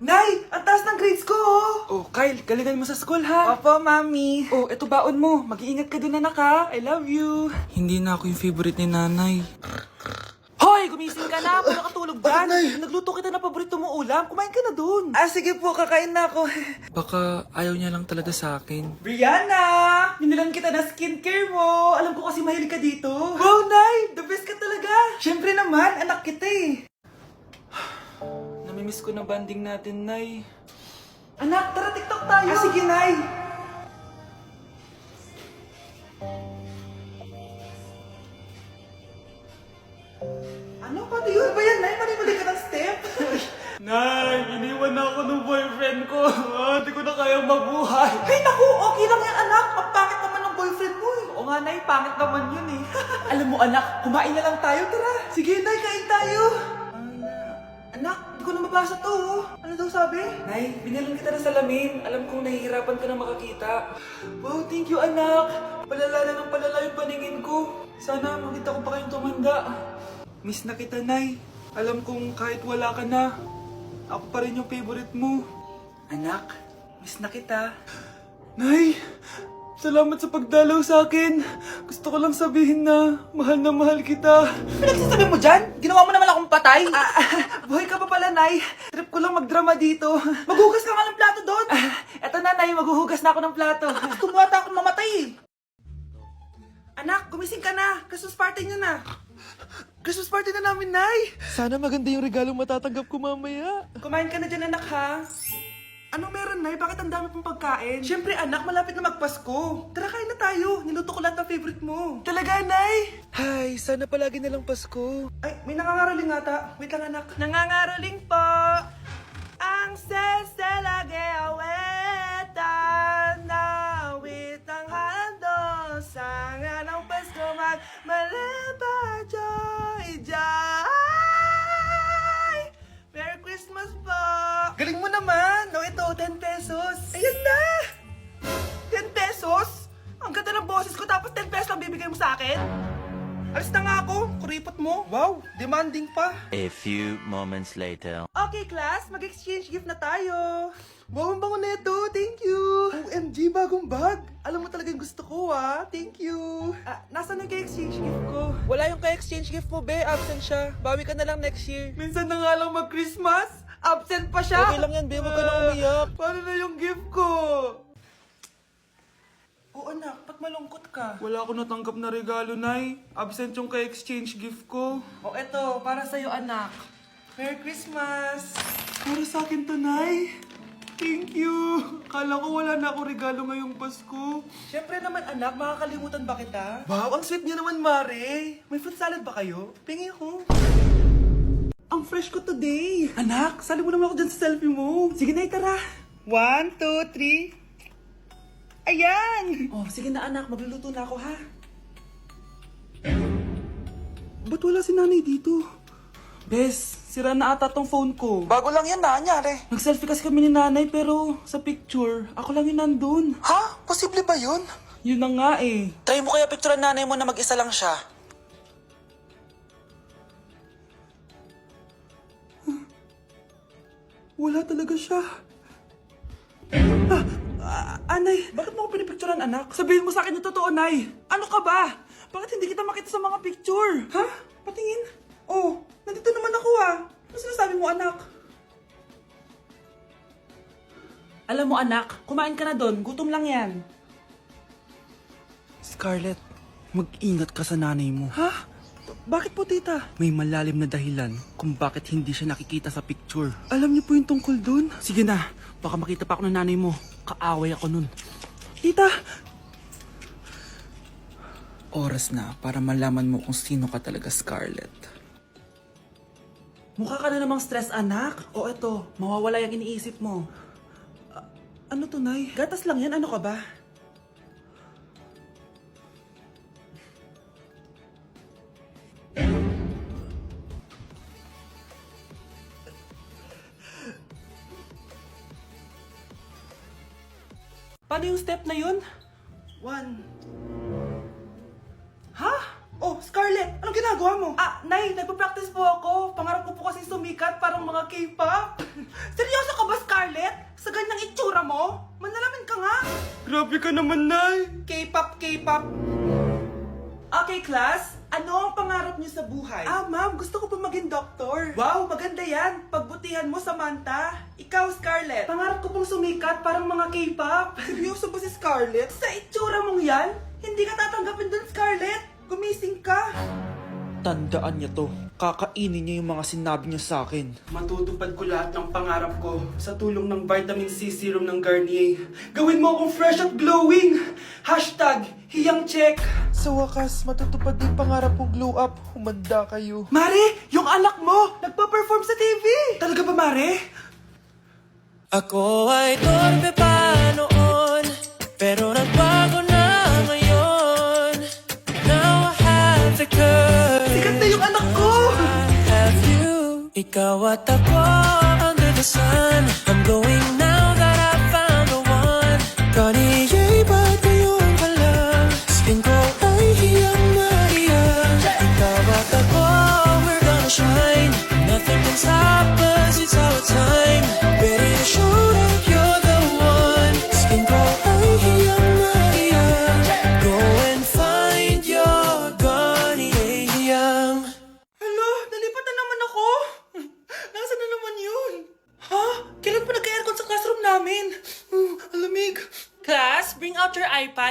Nay, ang taas ng grades ko, oh! Oh, Kyle, galingan mo sa school ha. Opo, mami. Oh, eto baon mo. Mag-iingat ka dun anak ha. I love you. Hindi na ako yung favorite ni nanay. Hoy, gumising ka na. Puro ka tulog dyan. Nay? Nagluto kita na paborito mo ulam. Kumain ka na dun. Ah, sige po, kakain na ako. Baka ayaw niya lang talaga sa akin. Brianna! Binilan kita na skincare mo. Alam ko kasi mahilig ka dito. Wow, Nay! The best ka talaga. Siyempre naman, anak kita eh. Namimiss ko na banding natin, Nay. Anak, tara TikTok tayo. Ah, sige, Nay. Ano? Paano yun ba yan, Nay? Mali-mali ka ng step? Nay, iniwan na ako ng boyfriend ko. Ah, Hindi ko na kayang mabuhay. Ay, naku! Okay lang yan, anak. Ang pangit naman ng boyfriend mo eh. Oo nga, Nay. Pangit naman yun eh. Alam mo, anak, kumain na lang tayo. Tara. Sige, Nay. Kain tayo. Anak, hindi ko na mabasa to. oh. Ano daw sabi? Nay, binilan kita ng salamin. Alam kong nahihirapan ka na makakita. Wow, thank you, anak. Palala na ng palala yung paningin ko. Sana makita ko pa kayong tumanda. Miss na kita, Nay. Alam kong kahit wala ka na, ako pa rin yung favorite mo. Anak, miss na kita. Nay, salamat sa pagdalaw sa akin. Gusto ko lang sabihin na mahal na mahal kita. Pinagsasabi mo dyan? Ginawa mo naman akong patay? Ah, buhay ka pa pala, Nay. Trip ko lang magdrama dito. Maghugas ka nga ng plato doon. eto na, Nay. Maghuhugas na ako ng plato. Gusto mo ata akong mamatay eh. Anak, gumising ka na. Christmas party niyo na. Christmas party na namin, Nay. Sana maganda yung regalo matatanggap ko mamaya. Kumain ka na dyan, anak, ha? Nay? Bakit ang dami pong pagkain? Siyempre, anak, malapit na magpasko. Tara, kain na tayo. Niluto ko lahat ng favorite mo. Talaga, Nay? Hay, sana palagi na lang Pasko. Ay, may nangangaraling ata. Wait lang, anak. Nangangaraling po ang seselage aweta mo. Wow, demanding pa. A few moments later. Okay, class, mag-exchange gift na tayo. Wow, ang bango na ito. Thank you. OMG, bagong bag. Alam mo talaga yung gusto ko, ah. Thank you. Ah, nasaan yung exchange gift ko? Wala yung ka-exchange gift mo, be. Absent siya. Bawi ka na lang next year. Minsan na nga lang mag-Christmas. Absent pa siya. Okay lang yan, be. Huwag ka na umiyak. Paano na yung gift ko? Ba't malungkot ka? Wala ako natanggap na regalo, Nay. Absent yung ka-exchange gift ko. O, eto. Para sa'yo, anak. Merry Christmas. Para sa akin to, Nay. Thank you. Kala ko wala na ako regalo ngayong Pasko. Siyempre naman anak, makakalimutan ba kita? Wow, ang sweet niyo naman, Mare. May fruit salad ba kayo? Pingi ko. Ang fresh ko today. Anak, sali mo naman ako dyan sa selfie mo. Sige na, tara. One, two, three. Ayan! Oh, sige na anak, magluluto na ako ha. Ba't wala si nanay dito? Bes, sira na ata tong phone ko. Bago lang yan, nangyari. Nag-selfie kasi kami ni nanay pero sa picture, ako lang yung nandun. Ha? Posible ba yun? Yun na nga eh. Try mo kaya picturean nanay mo na mag-isa lang siya. Wala talaga siya. Ah, anay, bakit mo ako pinipicturean, anak? Sabihin mo sa akin yung totoo, Nay. Ano ka ba? Bakit hindi kita makita sa mga picture? Ha? Patingin? Oh, nandito naman ako ah. Ano sinasabi mo, anak? Alam mo, anak, kumain ka na doon. Gutom lang yan. Scarlett, mag-ingat ka sa nanay mo. Ha? Bakit po, tita? May malalim na dahilan kung bakit hindi siya nakikita sa picture. Alam niyo po yung tungkol dun? Sige na, baka makita pa ako ng nanay mo. Kaaway ako nun. Tita! Oras na para malaman mo kung sino ka talaga, Scarlett. Mukha ka na namang stress, anak. O eto, mawawala yung iniisip mo. Ah, ano to, Nay? Gatas lang yan. Ano ka ba? Paano yung step na yun? One. Ha? Oh, Scarlett! Anong ginagawa mo? Ah, Nay, nagpa-practice po ako. Pangarap ko po kasi sumikat parang mga K-pop. Seryoso ka ba, Scarlett? Sa ganyang itsura mo? Manalamin ka nga! Grabe ka naman, Nay! K-pop, K-pop. Okay, class. Ano ang pangarap niyo sa buhay? Ah, ma'am, gusto ko pa maging doktor. Wow, maganda yan. Pagbutihan mo, Samantha. Ikaw, Scarlett. Pangarap ko pong sumikat parang mga K-pop. Seryoso ba si Scarlett? Sa itsura mong yan, hindi ka tatanggapin dun, Scarlett. Gumising ka. Tandaan niya to. Kakainin niya yung mga sinabi niya sa akin. Matutupad ko lahat ng pangarap ko sa tulong ng vitamin C serum ng Garnier. Gawin mo akong fresh at glowing! Hashtag hiyang check! Sa wakas, matutupad din pangarap kong glow up. Humanda kayo. Mare, yung anak mo, nagpa-perform sa TV. Talaga ba, Mare? Ako ay torpe pa noon Pero Ikaw at ako under the sun I'm going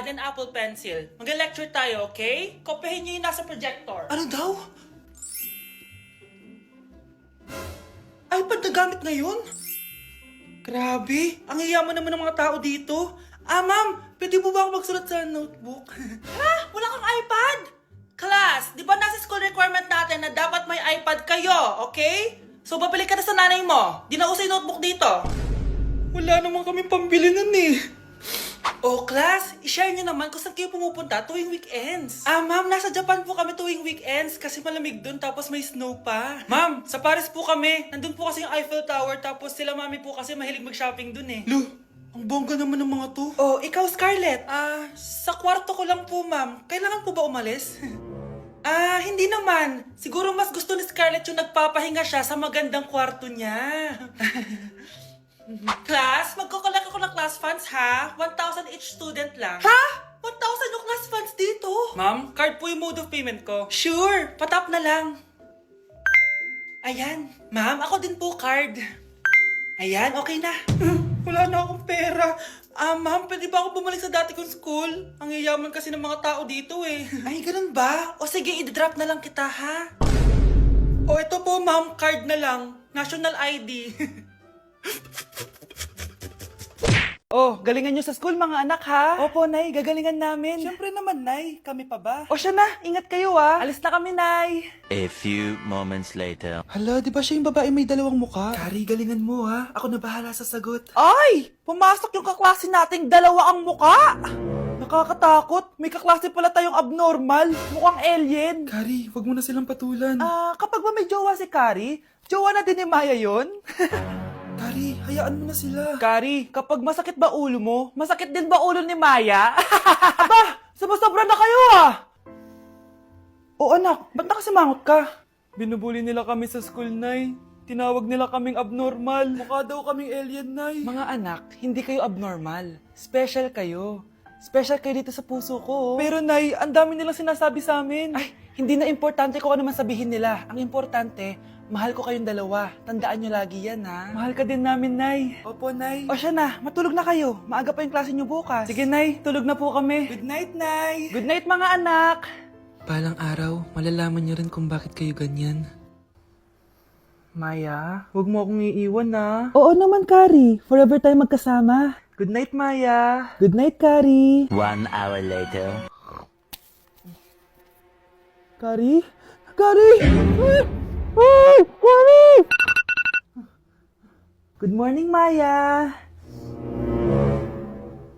and Apple Pencil. Mag-lecture tayo, okay? Kopyahin niyo yung nasa projector. Ano daw? iPad na gamit ngayon? Grabe, ang yayaman naman ng mga tao dito. Ah, ma'am, pwede po ba ako magsulat sa notebook? Ha? Wala kang iPad? Class, di ba nasa school requirement natin na dapat may iPad kayo, okay? So, babalik ka na sa nanay mo. Di na uso yung notebook dito. Wala naman kami pambili nun eh. Oh, class, i-share niyo naman kung saan kayo pumupunta tuwing weekends. Ah, ma'am, nasa Japan po kami tuwing weekends kasi malamig dun tapos may snow pa. Ma'am, sa Paris po kami. Nandun po kasi yung Eiffel Tower tapos sila mami po kasi mahilig mag-shopping dun eh. Lu, ang bongga naman ng mga to. Oh, ikaw Scarlett. Ah, sa kwarto ko lang po, ma'am. Kailangan po ba umalis? ah, hindi naman. Siguro mas gusto ni Scarlett yung nagpapahinga siya sa magandang kwarto niya. class, magkukulak ako ng class funds ha. 1,000 each student lang. Ha? 1,000 yung class funds dito. Ma'am, card po yung mode of payment ko. Sure, patap na lang. Ayan, ma'am, ako din po card. Ayan, okay na. Wala na akong pera. Ah, ma'am, pwede ba ako bumalik sa dati kong school? Ang yayaman kasi ng mga tao dito eh. Ay, ganun ba? O sige, i-drop na lang kita, ha? O ito po, ma'am, card na lang. National ID. Oh, galingan nyo sa school mga anak ha? Opo, Nay, gagalingan namin. Siyempre naman, Nay. Kami pa ba? O siya na, ingat kayo ha. Alis na kami, Nay. A few moments later. Hala, di ba siya yung babae may dalawang muka? Kari, galingan mo ha. Ako na bahala sa sagot. Ay! Pumasok yung kaklase nating dalawa ang muka! Nakakatakot. May kaklase pala tayong abnormal. Mukhang alien. Kari, wag mo na silang patulan. Ah, kapag ba may jowa si Kari, jowa na din ni Maya yon? Kari, hayaan mo na sila. Kari, kapag masakit ba ulo mo, masakit din ba ulo ni Maya? Aba, sumasobra na kayo ah! O anak, ba't nakasimangot ka? Binubuli nila kami sa school, Nay. Tinawag nila kaming abnormal. Mukha daw kaming alien, Nay. Mga anak, hindi kayo abnormal. Special kayo. Special kayo dito sa puso ko. Pero Nay, ang dami nilang sinasabi sa amin. Ay, hindi na importante kung ano man sabihin nila. Ang importante, mahal ko kayong dalawa. Tandaan nyo lagi yan, ha? Mahal ka din namin, Nay. Opo, Nay. O siya na, matulog na kayo. Maaga pa yung klase nyo bukas. Sige, Nay, tulog na po kami. Good night, Nay. Good night, mga anak. Palang araw, malalaman niyo rin kung bakit kayo ganyan. Maya, huwag mo akong iiwan na. Oo naman, Kari. Forever tayo magkasama. Good night, Maya. Good night, Kari. One hour later. Kari? Kari! Ay! Kari! Good morning, Maya.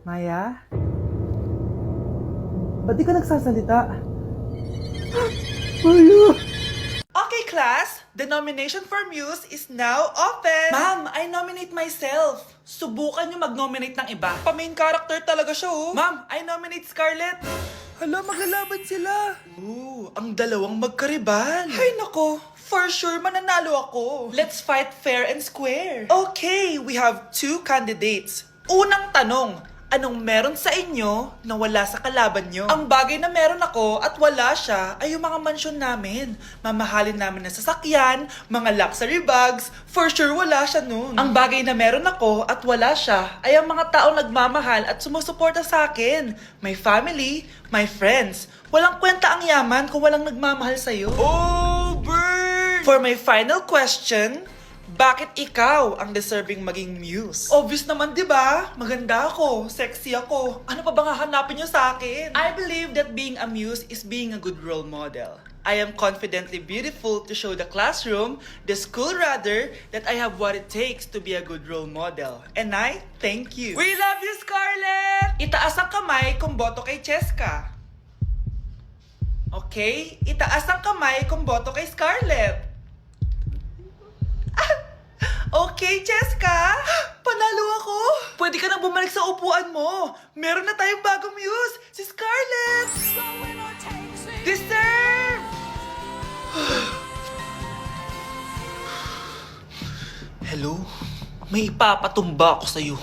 Maya? Ba't di ka nagsasalita? Maya! okay, class. The nomination for Muse is now open. Ma'am, I nominate myself. Subukan niyo mag-nominate ng iba. Pa-main character talaga siya, oh. Ma'am, I nominate Scarlett. Hala, maglalaban sila. Ooh, ang dalawang magkaribal. Ay, nako. For sure, mananalo ako. Let's fight fair and square. Okay, we have two candidates. Unang tanong, Anong meron sa inyo na wala sa kalaban nyo? Ang bagay na meron ako at wala siya ay yung mga mansyon namin. Mamahalin namin na sasakyan, mga luxury bags, for sure wala siya nun. Ang bagay na meron ako at wala siya ay ang mga taong nagmamahal at sumusuporta sa akin. My family, my friends. Walang kwenta ang yaman kung walang nagmamahal sa'yo. Oh, Bert! For my final question, bakit ikaw ang deserving maging muse? Obvious naman, di ba? Maganda ako, sexy ako. Ano pa bang hahanapin niyo sa akin? I believe that being a muse is being a good role model. I am confidently beautiful to show the classroom, the school rather, that I have what it takes to be a good role model. And I thank you. We love you, Scarlett! Itaas ang kamay kung boto kay Cheska. Okay? Itaas ang kamay kung boto kay Scarlett. Okay, Cheska! Panalo ako! Pwede ka nang bumalik sa upuan mo. Meron na tayong bagong muse, si Scarlett! Deserve! Hello? May ipapatumba ako sa'yo.